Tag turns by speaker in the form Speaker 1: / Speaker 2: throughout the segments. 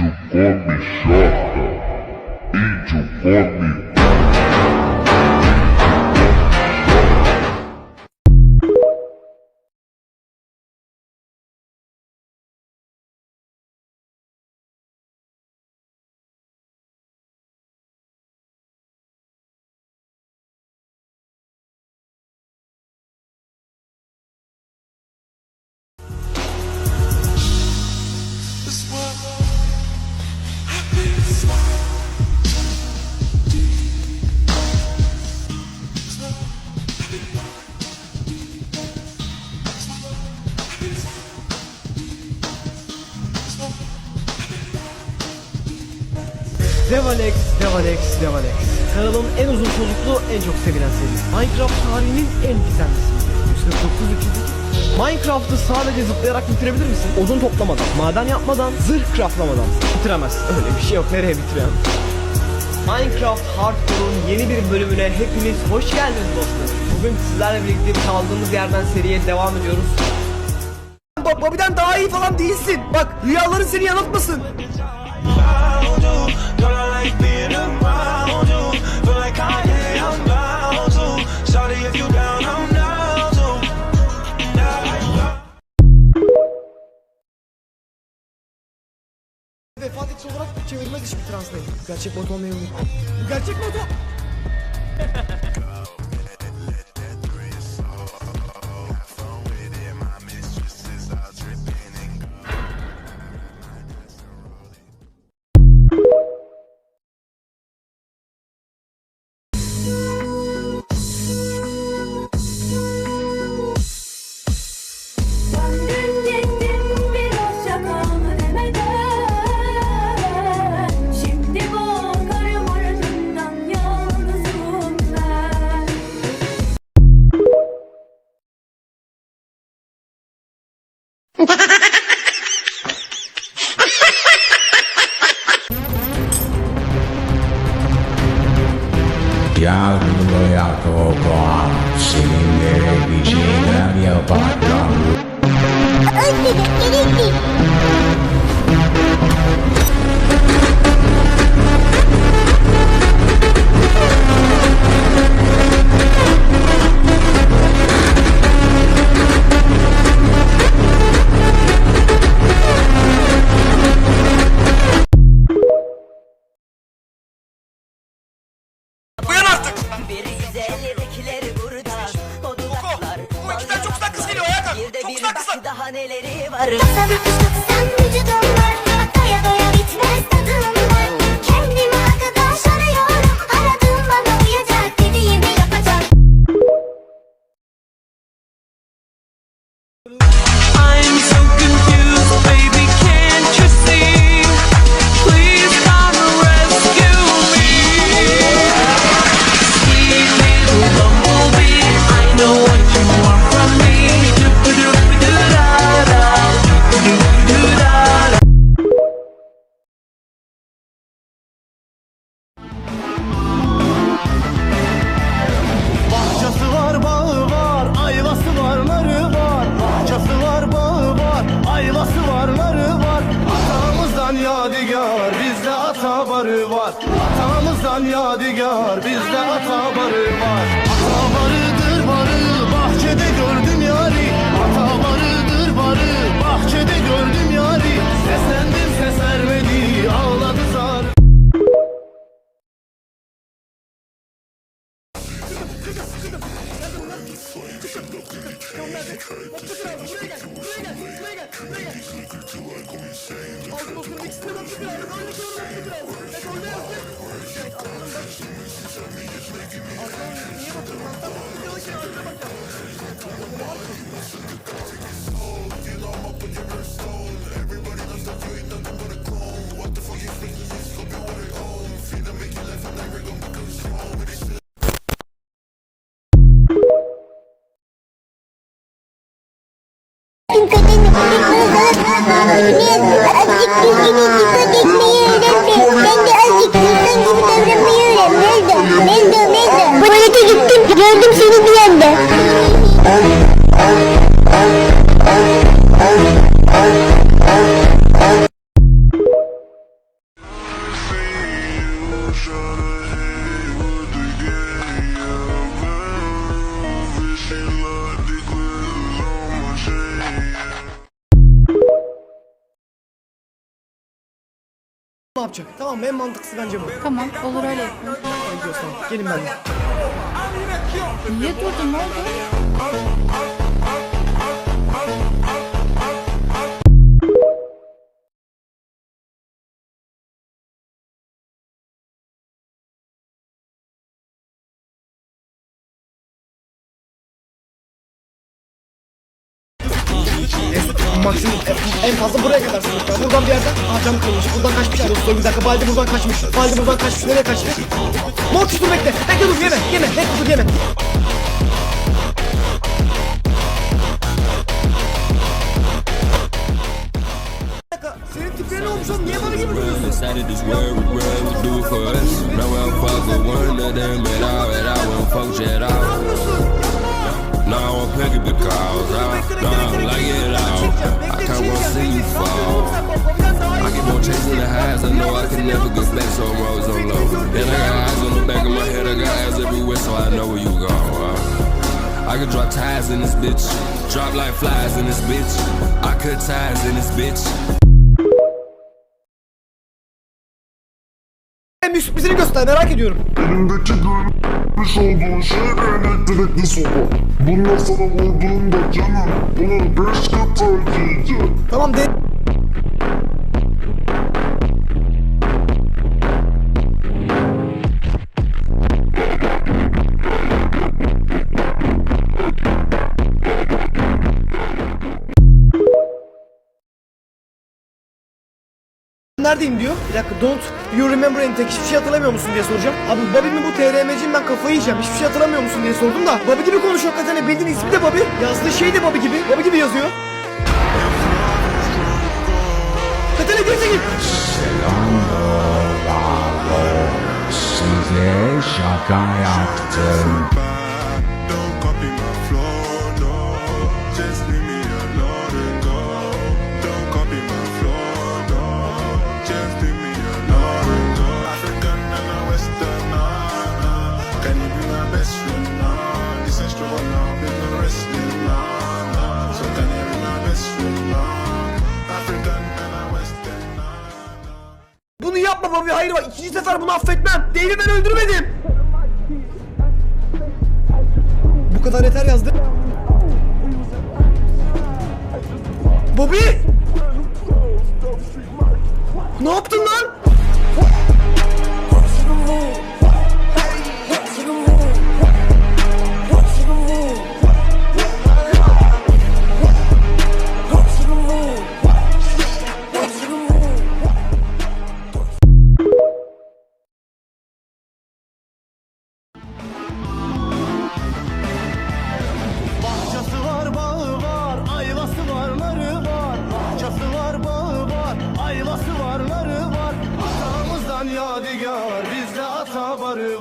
Speaker 1: o Come Shop.
Speaker 2: Devalex, Devalex, Devalex. Kanalın en uzun soluklu, en çok sevilen serisi. Minecraft tarihinin en gizemlisi. 149 Minecraft'ı sadece zıplayarak bitirebilir misin? Odun toplamadan, maden yapmadan, zırh craftlamadan. Bitiremezsin. Öyle bir şey yok. Nereye bitiremem? Minecraft Hardcore'un yeni bir bölümüne hepiniz hoş geldiniz dostlar. Bugün sizlerle birlikte kaldığımız yerden seriye devam ediyoruz. Bak Bobby'den daha iyi falan değilsin. Bak rüyaların seni yanıltmasın. Vefat etti olarak çevirme dışı bir translate. Gerçek olmayı unut. Bu gerçek mod
Speaker 3: Radio Bar. Kalk.
Speaker 4: Bir de
Speaker 3: Çok
Speaker 4: bir
Speaker 3: güzel
Speaker 4: bak
Speaker 3: kızlar.
Speaker 4: daha neleri var
Speaker 5: sen vücudum var Doya doya bitmez tadım var
Speaker 2: ata barı var. Atamızdan yadigar, bizde ata barı var. Ata barıdır barı, bahçede gördüm yari. Ata barıdır barı, bahçede gördüm yari. Seslendim ses vermedi, ağladı zar.
Speaker 5: Azıcık
Speaker 2: ne yapacak? Tamam mı? En mantıklısı bence bu.
Speaker 6: Tamam olur öyle yapalım.
Speaker 2: Hadi. Gelin benimle.
Speaker 6: Niye durdun ne oldu?
Speaker 2: Maksimum en, fazla buraya kadar sınıflar. Buradan bir yerden aa cam kırılmış. Buradan kaçmış. Dur bir dakika. Baldi buradan kaçmış. Baldi buradan kaçmış. Nereye kaçtı? Mortis dur bekle. Bekle dur yeme. Yeme. Bekle dur yeme.
Speaker 7: Decided this would do it for us. Now I'm fuck with one of them, but I, but I won't fuck out. Now the out. I could drop ties in this bitch. Drop like flies in this bitch. I cut ties in this bitch.
Speaker 2: Sürprizini göster merak ediyorum.
Speaker 1: Elimdeki görmüş olduğun şey elektrikli sopa. Bununla sana vurduğumda canım bunun beş katı acıyacak.
Speaker 2: Tamam de. Neredeyim diyor. Bir dakika don't you remember anything hiçbir şey hatırlamıyor musun diye soracağım. Abi Bobby mi bu TRM'ciyim ben kafayı yiyeceğim hiçbir şey hatırlamıyor musun diye sordum da Bobby gibi konuşuyor hakikaten bildiğin ismi de Bobby. Yazdığı şey de Bobby gibi. Bobby gibi yazıyor. Katana geri çekil.
Speaker 8: Selamlar Size şaka yaptım
Speaker 2: yazdı. Bobby! Ne yaptın lan?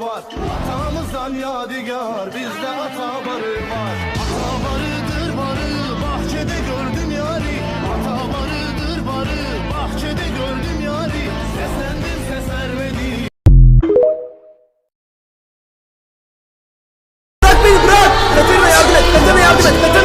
Speaker 9: Barı var. Atamızdan yadigar, bizde ata barı var. Ata barıdır barı, bahçede gördüm yari. Ata barıdır barı, bahçede gördüm yari. Seslendim ses vermedi.
Speaker 2: Bırak beni bırak! Katerina yardım et! Yardım et!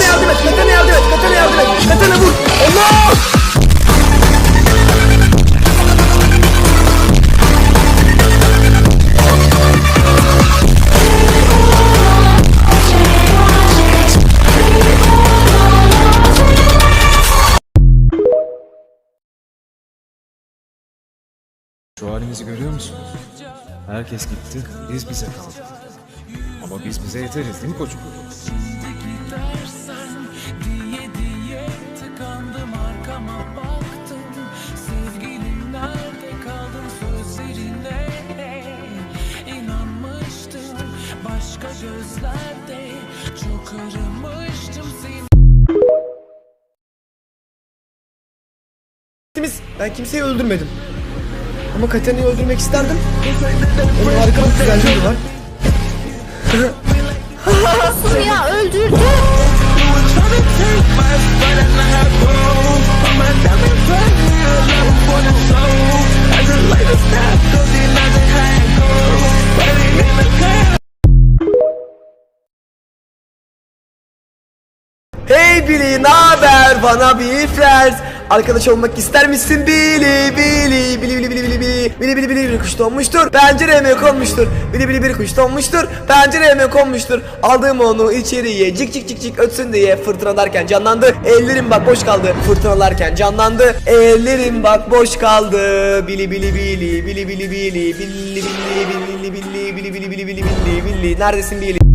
Speaker 10: Şu halimizi görüyor musunuz? Herkes gitti, biz bize kaldık. Ama biz bize yeteriz değil mi koçum?
Speaker 9: başka gözlerde Çok aramıştım seni
Speaker 2: Biz, ben kimseyi öldürmedim. Ama Katerina'yı öldürmek isterdim. Onun harika bir güzelliği var.
Speaker 6: Ya öldürdü.
Speaker 2: Hey Billy, ne haber? Bana bir friends.
Speaker 11: Arkadaş olmak ister misin? Bili bili bili bili bili bili bili bili bili bili kuş donmuştur. Pencereme konmuştur. Bili bili bili kuş donmuştur. Pencereme konmuştur. Aldım onu içeriye cik cik cik cik ötsün diye fırtınalarken canlandı. Ellerim bak boş kaldı. Fırtınalarken canlandı. Ellerim bak boş kaldı. Bili bili bili bili bili bili bili bili bili bili bili bili bili bili bili Neredesin bili?